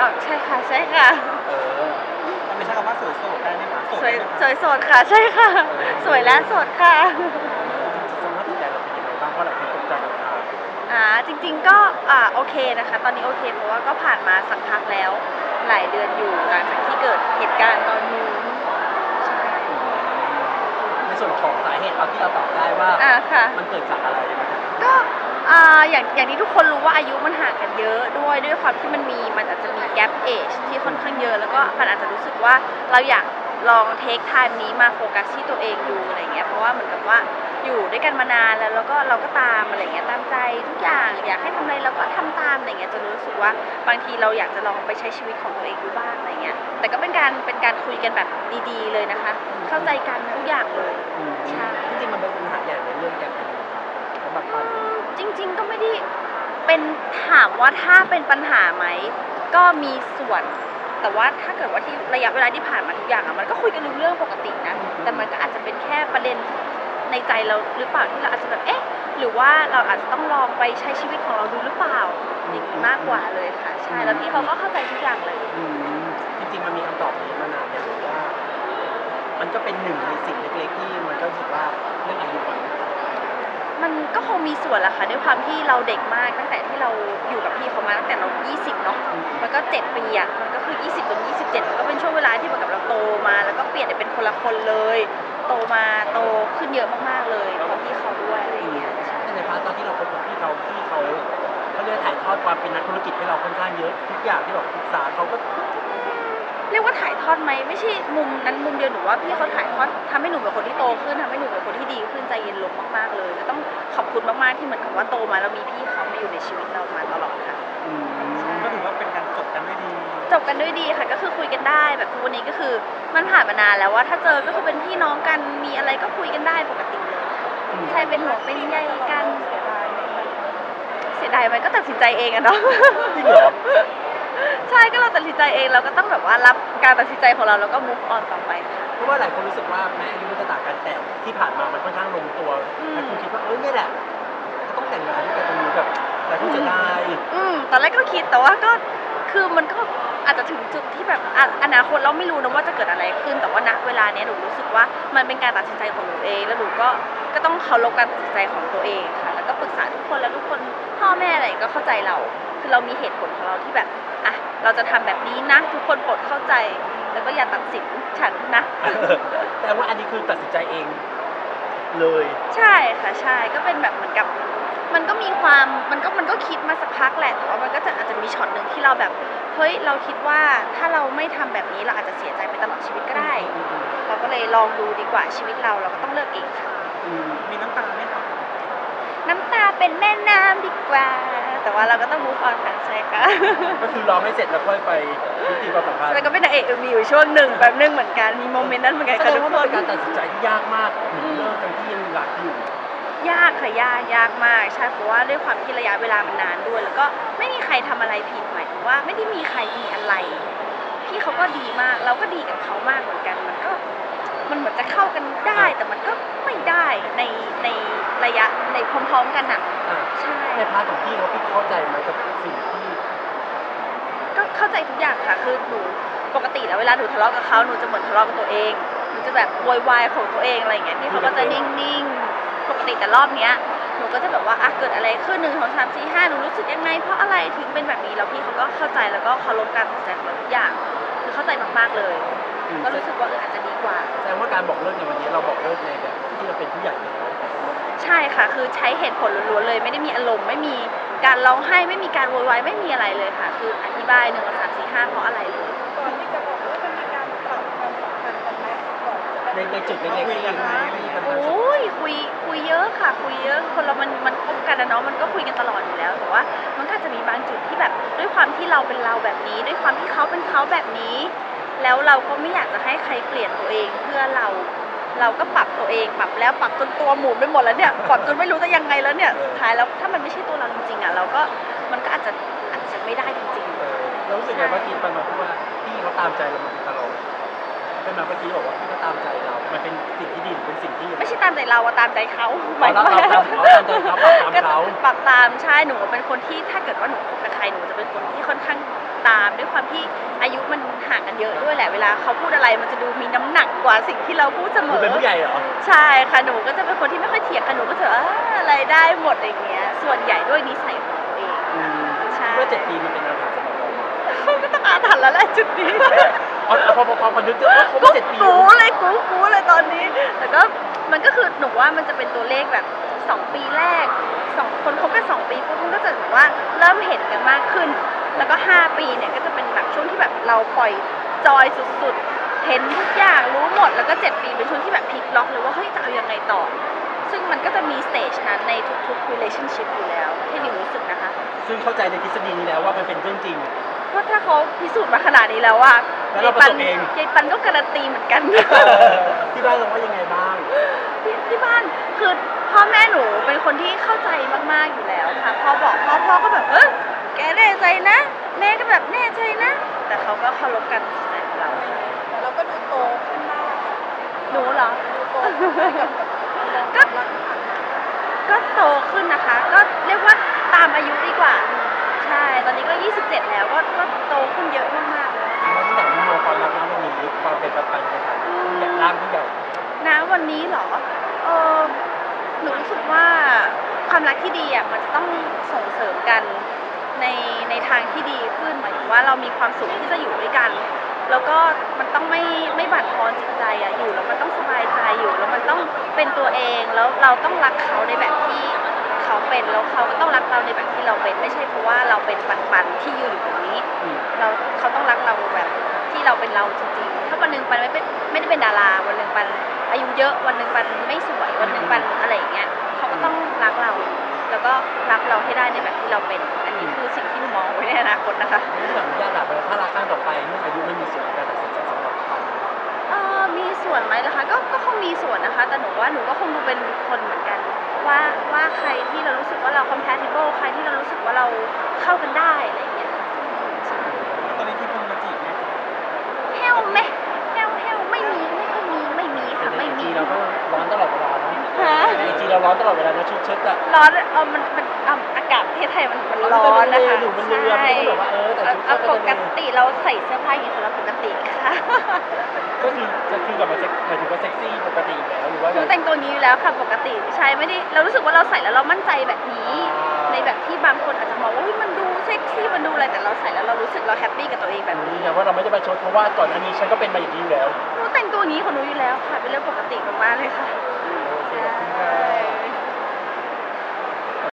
อ๋อใช่ค่ะใช่ค่ะเออมันไม่ใช่คำว่าสวยโสดได้ไหมคะโสดสวยได้ไหมคะสวยโสดค่ะใช่ค่ะ สวยและโสดค่ะสภาพจิตใจเราเป็นยังไงบ้างเพราะหลายคนตกใจกับข่าวอ่าจริงๆก็อ่าโอเคนะคะ ตอนนี้โอเคเพราะว่าก็ผ่านมาสักพักแล้ว หลายเดือนอยู่หลังจากที่เกิดเหตุการณ์ตอนนู้นใช่ในส่วนของสาเหตุเอาที่เราตอบได้ว่า อ่าค่ะ มันเกิดจากอะไรมันถึงก็อ่าอย่างอย่างที่ทุกคนรู้ว่าอายุมันห่างกันเยอะด้วยด้วยความที่มันมีมันอาจจะมี แก p เอจที่ค่อนข้างเยอะ แล้วก็มันอาจจะรู้สึกว่าเราอยากลองเทคไทม์นี้มาโฟกัสที่ตัวเองดูอะไรเงี้ยเพราะว่าเหมือนกับว่าอยู่ด้วยกันมานานแล้วแล้วก็เราก็ตามอะไรเงี้ยตามใจทุกอย่างอยากให้ทำอะไรเราก็ทำตามอะไรเงี้ยจนรู้สึกว่าบางทีเราอยากจะลองไปใช้ชีวิตของตัวเองดูบ้างอะไรเงี้ยแต่ก็เป็นการเป็นการคุยกันแบบดีๆเลยนะคะ เข้าใจกันทุกอย่างเลยอืมใช่จริงๆมันเป็นปัญหาใหญ่ในเรื่องแกนเป็นสำหรับปันจริง ๆ ก็ไม่ได้เป็นถามว่าถ้าเป็นปัญหาไหม ก็มีส่วนแต่ว่าถ้าเกิดว่าที่ระยะเวลาที่ผ่านมาทุกอย่างอะมันก็คุยกันรู้เรื่องปกตินะ แต่มันก็อาจจะเป็นแค่ประเด็นในใจเราหรือเปล่าที่เราอาจจะแบบเอ๊ะ หรือว่าเราอาจจะต้องลองไปใช้ชีวิตของเราดูหรือเปล่าอย่างนี้มากกว่าเลยค่ะ ใช่แล้วพี่เขาก็เข้าใจทุกอย่างเลย อืมจริงๆมันมีคำตอบนี้มานานอย่างหรือว่า มันก็เป็นหนึ่งในสิ่งเล็กๆที่มันก็รู้สึกว่าเรื่องอายุอะ มันก็คงมีส่วนแหละค่ะด้วยความที่เราเด็กมากตั้งแต่ที่เราอยู่กับพี่เขามาตั้งแต่เรา20เนาะมันก็ 7 ปีอะมันก็คือ 20จน27มันก็เป็นช่วงเวลาที่เหมือนกับเราโตมา แล้วก็เปลี่ยนไปเป็นคนละคนเลย โตมาโตขึ้นเยอะมากๆเลยเพราะพี่เขาด้วยอะไรอย่างเงี้ยใช่ในพาร์ทตอนที่เราคบกับพี่เขาพี่เขาเขาเรียกถ่ายทอดความเป็นนักธุรกิจให้เราค่อนข้างเยอะทุกอย่างที่แบบปรึกษาเขาก็ เรียกว่าถ่ายทอดไหมไม่ใช่มุมนั้นมุมเดียวหนูว่าพี่เขาถ่ายทอดทำให้หนูเป็นคนที่โตขึ้นทำให้หนูเป็นคนที่ดีขึ้นใจเย็นลงมากๆเลยก็ต้องขอบคุณมากๆที่เหมือนกับว่าโตมาแล้วมีพี่เขามาอยู่ในชีวิตเรามาตลอดค่ะอืมก็ถือว่าเป็นการจบกันด้วยดี จบกันด้วยดีค่ะก็คือคุยกันได้แบบทุกวันนี้ก็คือมันผ่านมานานแล้วว่า ถ้าเจอก็คือเป็นพี่น้องกันมีอะไรก็คุยกันได้ปกติเลยใช่เป็นห่วงเป็นใยกันเสียดายไหมเสียดายไหมก็ตัดสินใจเองอะเนาะจริงเหรอ ใช่ก็เราตัดสินใจเองเราก็ต้องแบบว่ารับการตัดสินใจของเราแล้วก็ move on ต่อไปค่ะ เพราะว่าหลายคนรู้สึกว่าแม้อายุมันจะต่างกันแต่ที่ผ่านมามันค่อนข้างลงตัวอืมหลายคนคิดว่าเออเนี่ยแหละก็ต้องแต่งงานด้วยกันตรงนี้แบบหลายคนเสียดายอืมตอนแรกก็คิดแต่ว่าก็คือมันก็อาจจะถึงจุดที่แบบอะอนาคตเราไม่รู้นะว่าจะเกิดอะไรขึ้น แต่ว่าณเวลาเนี้ยหนูรู้สึกว่ามันเป็นการตัดสินใจของหนูเอง แล้วหนูก็ก็ต้องเคารพการตัดสินใจของตัวเองค่ะ แล้วก็ปรึกษาทุกคนแล้วทุกคนพ่อแม่อะไรก็เข้าใจเรา คือเรามีเหตุผลของเราที่แบบอะ เราจะทำแบบนี้นะ ทุกคนโปรดเข้าใจ แล้วก็อย่าตัดสินฉันนะ แต่ว่าอันนี้คือตัดสินใจเองเลย ใช่ค่ะใช่ก็เป็นแบบเหมือนกับ มันก็มีความมันก็มันก็คิดมาสักพักแหละแต่ว่ามันก็จะอาจจะมีช็อตหนึ่งที่เราแบบเฮ้ยเราคิดว่าถ้าเราไม่ทำแบบนี้เราอาจจะเสียใจไปตลอดชีวิตก็ได้ เราก็เลยลองดูดีกว่าชีวิตเราเราก็ต้องเลือกเองค่ะอืมมีน้ำตาไหมครับน้ำตาเป็นแม่น้ำดีกว่า แต่ว่าเราก็ต้อง move on ค่ะ ใช่ค่ะก็คือรอให้เสร็จแล้วค่อยไปยุติความสัมพันธ์แล้วก็เป็นนางเอกมีอยู่ช่วงหนึ่งแบบนึงเหมือนกันมีโมเมนต์นั้นเหมือนกันแสค่ะดทุงกว่าคมันนเป็นการตัดสินใจที่ยากมากถึงเลิกกันที่ยังรักอยู่ยากค่ะยากยากมากใช่เพราะว่าด้วยความที่ระยะเวลามันนานด้วย แล้วก็ไม่มีใครทำอะไรผิดหมายถึงว่าไม่ได้มีใครมีอะไรพี่เขาก็ดีมาก เราก็ดีกับเขามากเหมือนกันมันก็ มันเหมือนจะเข้ากันได้แต่มันก็ไม่ได้ในในระยะในพร้อมๆกันอะอะใช่ ในพาร์ทของพี่เขาพี่เข้าใจไหมกับสิ่งที่ก็ เข้าใจทุกอย่างค่ะ คือหนูปกติแล้วเวลาหนูทะเลาะกับเขาหนูจะเหมือนทะเลาะกับตัวเองหนูจะแบบโวยวายของตัวเองอะไรอย่างเงี้ยพี่เขาก็จะนิ่งๆ ปกติแต่รอบเนี้ยหนูก็จะแบบว่าอะเกิดอะไรขึ้นหนึ่งสองสามสี่ห้าหนูรู้สึกยังไง เพราะอะไรถึงเป็นแบบนี้แล้วพี่เขาก็เข้าใจแล้วก็เคารพการตัดสินใจของเราทุกอย่างคือเข้าใจมากๆเลย ก็รู้สึกว่าเอออาจจะดีกว่า แสดงว่าการบอกเลิกในวันนี้เราบอกเลิกในแบบที่เราเป็นผู้ใหญ่แล้วใช่ค่ะ คือใช้เหตุผลล้วนๆเลย ไม่ได้มีอารมณ์ไม่มีการร้องไห้ไม่มีการโวยวายไม่มีอะไรเลยค่ะ คืออธิบายหนึ่งสองสามสี่ห้าเพราะอะไรเลยก่อนที่จะบอกว่าเป็นการปรับความสัมพันธ์กันไหมก่อนจะในในจุดเล็กๆที่ที่มันโอ้ยคุยคุยเยอะค่ะ คุยเยอะคนเรามันมันคบกันนะเนาะมันก็คุยกันตลอดอยู่แล้วแต่ว่า มันก็อาจจะมีบางจุดที่แบบด้วยความที่เราเป็นเราแบบนี้ ด้วยความที่เขาเป็นเขาแบบนี้ แล้วเราก็ไม่อยากจะให้ใครเปลี่ยนตัวเองเพื่อเราเราก็ปรับตัวเองปรับแล้วปรับจนตัวหมุนไปหมดแล้วเนี่ยปรับจนไม่รู้จะยังไงแล้วเนี่ยสุดท้ายแล้วถ้ามันไม่ใช่ตัวเราจริงๆอะเราก็มันก็อาจจะอาจจะไม่ได้จริงเออเรารู้สึกไงว่ากินไปมาพูดว่าพี่เขาตามใจเรามาตลอดเป็นมาเมื่อกี้บอกว่าพี่เขาตามใจเรา มันเป็นสิ่งที่ดีหรือเป็นสิ่งที่ๆไม่ใช่ตามใจเราอะตามใจเขาหมายเราถึงตามว่าตามเขาตามใจเขาปรับตามเขาปรับตามใช่หนูเป็นคนที่ถ้าเกิดว่าหนูคบกับใครหนูจะเป็นคนที่ค่อนข้าง ตาม ด้วยความที่อายุมันห่างกันเยอะด้วยแหละเวลาเขาพูดอะไรมันจะดูมีน้ำหนักกว่าสิ่งที่เราพูดเสมดูอเป็นผู้ใหญ่เหรอ ใช่ค่ะหนูก็จะเป็นคนที่ไม่ค่อยเถียงค่ะหนูก็จะเอออะไรได้หมดอย่างเงี้ย ส่วนใหญ่ด้วยนิสัยของตัวเอง อืมใช่คิดว่าเจ็ดปีมันเป็นอาถรรพ์สำหรับเราไหมก็ต้องอาถรรพ์แล้วแหละจุดนี้อ๋อพอพอพอพอนึกถึงว่าครบกูเจ็ดปีกูเลยกูกูเลยตอนนี้ แต่ก็มันก็คือหนูว่ามันจะเป็นตัวเลขแบบสองปีแรกสองคนคบกันสองปีปุ๊บมันก็จะแบบว่าเริ่มเห็นกันมากขึ้น แล้วก็ห้าปีเนี่ยก็จะเป็นแบบช่วงที่แบบเราปล่อยจอยสุดๆ เห็นทุกอย่างรู้หมด แล้วก็เจ็ดปีเป็นช่วงที่แบบพลิกล็อกเลยว่าเฮ้ยจะเอายังไงต่อ ซึ่งมันก็จะมีสเตจนั้นในทุกๆ relationship อยู่แล้วที่หนูรู้สึกนะคะ ซึ่งเข้าใจในทฤษฎีนี้แล้วว่ามันเป็นเรื่องจริงก็ถ้าเขาพิสูจน์มาขนาดนี้แล้วว่าแล้วเราประสบเอง ยายปันก็การันตีเหมือนกัน ที่บ้านเราว่ายังไงบ้าง ที่ที่บ้านคือพ่อแม่หนูเป็นคนที่เข้าใจมากๆอยู่แล้วค่ะพ่อบอกพ่อพ่อก็แบบเออ แกแน่ใจนะ แม่ก็แบบแน่ใจนะ แต่เขาก็เคารพการตัดสินใจของเราค่ะเราก็ดูโตขึ้นมากหนูเหรอ ดูโตขึ้นมากกับกับความรักที่ผ่านมาก็โตขึ้นนะคะ ก็เรียกว่าตามอายุดีกว่า ใช่ ตอนนี้ก็ 27 แล้วก็ก็โตขึ้นเยอะมากๆแล้วแล้วที่ไหนมุมมองความรักนะวันนี้ความเป็นประปันในฐานะผู้ใหญ่ร่างผู้ใหญ่นะวันนี้เหรอ เออหนูรู้สึกว่าความรักที่ดีอะมันจะต้องส่งเสริมกัน ในในทางที่ดีขึ้นหมายถึงว่าเรามีความสุขที่จะอยู่ด้วยกัน แล้วก็มันต้องไม่ไม่บั่นทอนจิตใจอะอยู่แล้วมันต้องสบายใจอยู่แล้วมันต้องเป็นตัวเองแล้วเราต้องรักเขาในแบบที่เขาเป็นแล้วเขาก็ต้องรักเราในแบบที่เราเป็น ไม่ใช่เพราะว่าเราเป็นปันๆที่ยืนอยู่ตรงนี้อืมเราเขาต้องรักเราแบบที่เราเป็นเราจริงๆถ้าวันหนึ่งปันไม่เป็นไม่ได้เป็นดาราวันหนึ่งปันอายุเยอะวันหนึ่งปันไม่สวยวันหนึ่งปันอะไรอย่างเงี้ย ก็รักเราให้ได้ในแบบที่เราเป็น อันนี้คือสิ่งที่หนูมองไว้ในอนาคตนะคะที่หลังญาติหลับไปถ้ารักครั้งต่อไปเรื่องอายุไม่มีส่วนในการตัดสินใจสำหรับเขาเออมีส่วนไหมล่ะคะ ก็ก็คงมีส่วนนะคะ แต่หนูว่าหนูก็คงดูเป็นคนเหมือนกัน ว่าว่าใครที่เรารู้สึกว่าเรา compatible ใครที่เรารู้สึกว่าเราเข้ากันได้อะไรอย่างเงี้ยตอนนี้ที่คนมาจีบไหมเฮลไหมเฮลเฮลไม่มีไม่ค่อยมีไม่มีค่ะไม่มี จี เราก็ร้อนตลอดเวลาเนาะฮะ ในจีเราร้อนตลอดเวลานะชุดเชิ้ตอะร้อนเออมันมันอะอากาศประเทศไทยมันมันร้อนนะคะอยู่บนเรือมันก็แบบว่าเออแต่เอ่อชุดเอ่อก็ปจะกดูติเราใส่เสื้อผ้าอย่างนี้คือเราปกติค่ะก็คือจะคือกลับมาเซ็กหมายถึงว่าเซ็กซี่ปกติอยู่แล้วหรือว่าหนูแต่งตัวนี้อยู่แล้วค่ะปกติใช่ไม่ได้เรารู้สึกว่าเราใส่แล้วเรามั่นใจแบบนี้อ่าในแบบที่บางคนอา ที่มันดูอะไรแต่เราใส่แล้วเรารู้สึกเราแฮปปี้กับตัวเองแบบนี้อย่างว่าเราไม่ได้ประชดเพราะว่าก่อนอันนี้ฉันก็เป็นมาอย่างนี้อยู่แล้ว หนูแต่งตัวนี้ของหนูอยู่แล้วค่ะเป็นเรื่องปกติมากๆเลยค่ะใช่